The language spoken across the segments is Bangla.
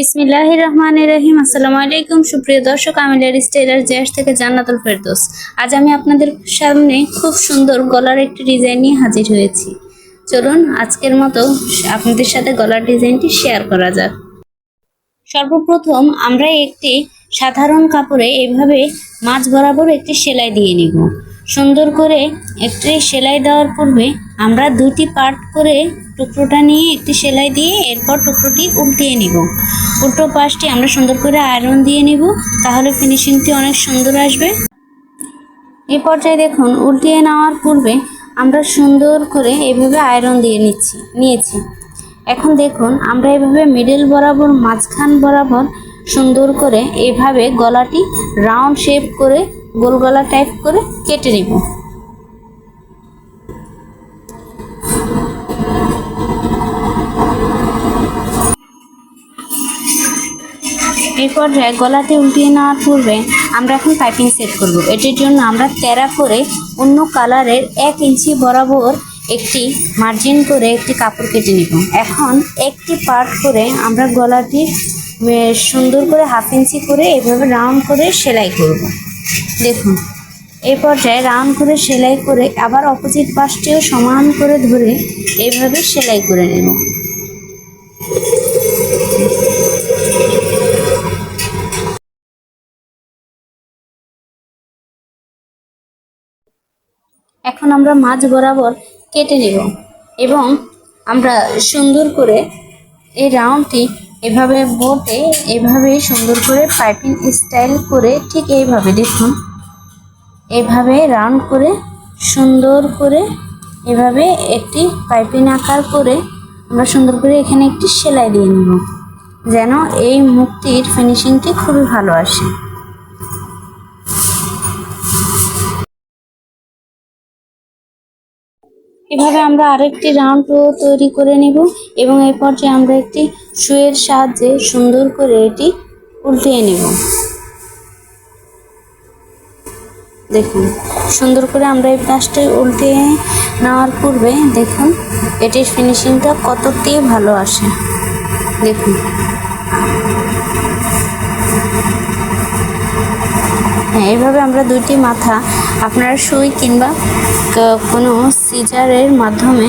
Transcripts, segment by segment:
বিসমিল্লাহ রহমান রহিম। আসসালামু আলাইকুম। সুপ্রিয় দর্শক, আমি লেডিস টেলার জ্যাস থেকে জান্নাতুল ফেরদোস। আজ আমি আপনাদের সামনে খুব সুন্দর গলার একটি ডিজাইন নিয়ে হাজির হয়েছি। চলুন, আজকের মতো আপনাদের সাথে গলার ডিজাইনটি শেয়ার করা যাক। সর্বপ্রথম আমরা একটি সাধারণ কাপড়ে এইভাবে মাছ বরাবর একটি সেলাই দিয়ে নিব। সুন্দর করে একটি সেলাই দেওয়ার পূর্বে আমরা দুটি পার্ট করে টুকরোটা নিয়ে একটি সেলাই দিয়ে এরপর টুকরোটি উল্টিয়ে নিব। উল্টো পাশটি আমরা সুন্দর করে আয়রন দিয়ে নিব, তাহলে ফিনিশিংটি অনেক সুন্দর আসবে। এই পর্যায়ে দেখুন, উল্টিয়ে নেওয়ার পূর্বে আমরা সুন্দর করে এভাবে আয়রন দিয়ে নিচ্ছি, নিয়েছি। এখন দেখুন, আমরা এভাবে মিডল বরাবর, মাঝখান বরাবর সুন্দর করে এভাবে গলাটি রাউন্ড শেপ করে গোল গলা টাইপ করে কেটে নিব। এই পর্যায়ে গলাতে উল্টিয়ে নেওয়ার পূর্বে আমরা এখন পাইপিং সেট করব। এটির জন্য আমরা তেরা করে অন্য কালারের এক ইঞ্চি বরাবর একটি মার্জিন করে একটি কাপড় কেটে নিব। এখন একটি পার্ট করে আমরা গলাটি সুন্দর করে হাফ ইঞ্চি করে এভাবে রাউন্ড করে সেলাই করব। দেখুন। এই পর্যায়ে রাউন্ড করে সেলাই করে আবার অপোজিট পাশটিও সমান করে ধরে এইভাবে সেলাই করে নেব। এখন আমরা মাছ বরাবর কেটে নেব এবং আমরা সুন্দর করে এই রাউন্ডটি এভাবে বোটে এভাবে সুন্দর করে পাইপিং স্টাইল করে ঠিক এইভাবে দেখুন। এভাবে রাউন্ড করে, সুন্দর করে এভাবে একটি পাইপিং আকার করে আমরা সুন্দর করে এখানে একটি সেলাই দিয়ে নেব, যেন এই মুক্তির ফিনিশিংটি খুবই ভালো আসে। এভাবে আমরা আরেকটি রাউন্ডও তৈরি করে নেব এবং এই পর্যায়ে আমরা একটি সুয়ের সাহায্যে সুন্দর করে এটি উল্টিয়ে নেব। দেখুন, সুন্দর করে আমরা এই পাশটাই উল্টিয়ে নেওয়ার পূর্বে দেখুন, এটির ফিনিশিংটা কতটি ভালো আসে। দেখুন। হ্যাঁ এইভাবে আমরা দুইটি মাথা আপনারা সুই কিংবা কোনো সিজারের মাধ্যমে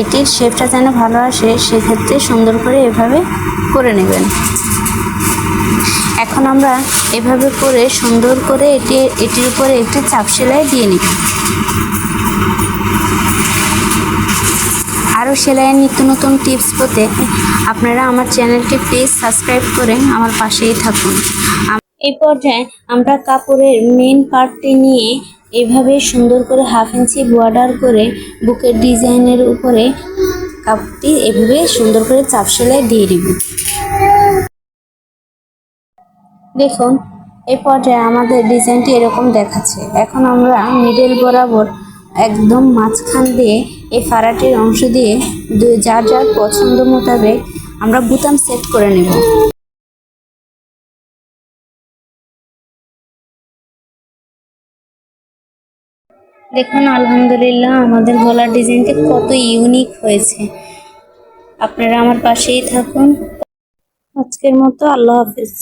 এটির শেপটা যেন ভালো আসে, সেক্ষেত্রে সুন্দর করে এভাবে করে নেবেন। এখন আমরা এভাবে করে সুন্দর করে এটি, এটির উপরে একটি চাপ সেলাই দিয়ে নিব। আরও সেলাইয়ের নিত্য নতুন টিপস পেতে আপনারা আমার চ্যানেলটি প্লিজ সাবস্ক্রাইব করে আমার পাশেই থাকুন। এই পর্যায়ে আমরা কাপড়ের মেন পার্টটি নিয়ে এভাবে সুন্দর করে হাফ ইঞ্চি বর্ডার করে বুকের ডিজাইনের উপরে কাপটি এভাবে সুন্দর করে চাপ সেলাই দিয়ে দিব। দেখুন, এই পর্যায়ে আমাদের ডিজাইনটি এরকম দেখাচ্ছে। এখন আমরা মিডল বরাবর একদম মাঝখান দিয়ে এই ফাড়াটির অংশ দিয়ে যার যার পছন্দ মোতাবেক আমরা বুতাম সেট করে নেব। দেখুন, আলহামদুলিল্লাহ, আমাদের গলার ডিজাইনটি কত ইউনিক হয়েছে। আপনারা আমার পাশেই থাকুন। আজকের মতো আল্লাহ হাফিজ।